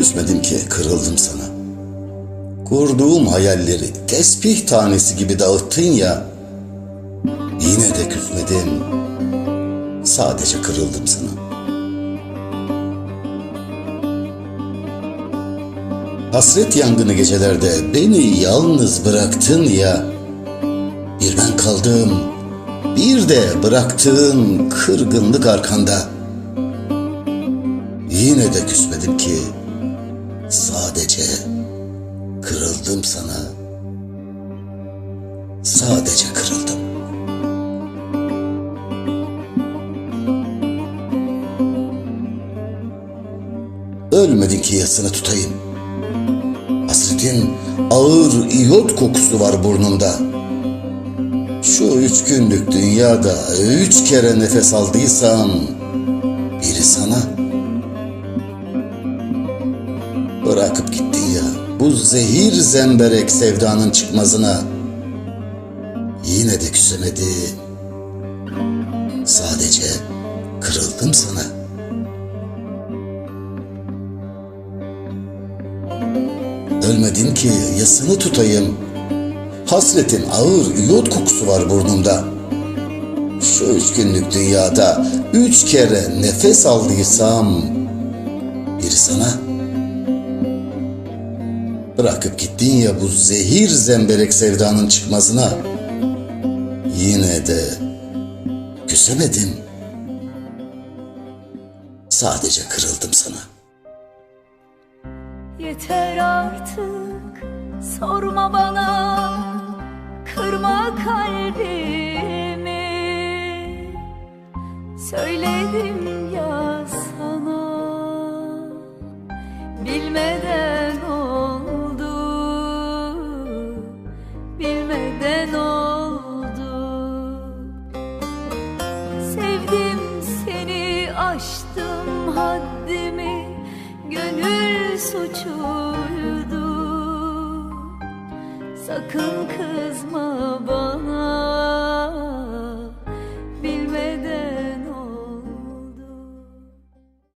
Küsmedim ki kırıldım sana. Kurduğum hayalleri tesbih tanesi gibi dağıttın ya. Yine de küsmedim. Sadece kırıldım sana. Hasret yangını gecelerde beni yalnız bıraktın ya. Bir ben kaldım, bir de bıraktığın kırgınlık arkanda. Yine de küsmedim ki sana. Sadece kırıldım. Ölmedin ki yasını tutayım. Hasretin ağır iyot kokusu var burnumda. Şu üç günlük dünyada üç kere nefes aldıysam biri sana bırakıp gittin ya bu zehir zemberek sevdanın çıkmazına yine de küsemedim sadece kırıldım sana. Ölmedin ki yasını tutayım. Hasretin ağır iyot kokusu var burnumda. Şu üç günlük dünyada üç kere nefes aldıysam bir sana bırakıp gittin ya bu zehir zemberek sevdanın çıkmazına yine de küsemedim. Sadece kırıldım sana. Yeter artık sorma bana Kırma kalbimi Söyledim aştım haddimi gönül suçuydu. Sakın kızma bana.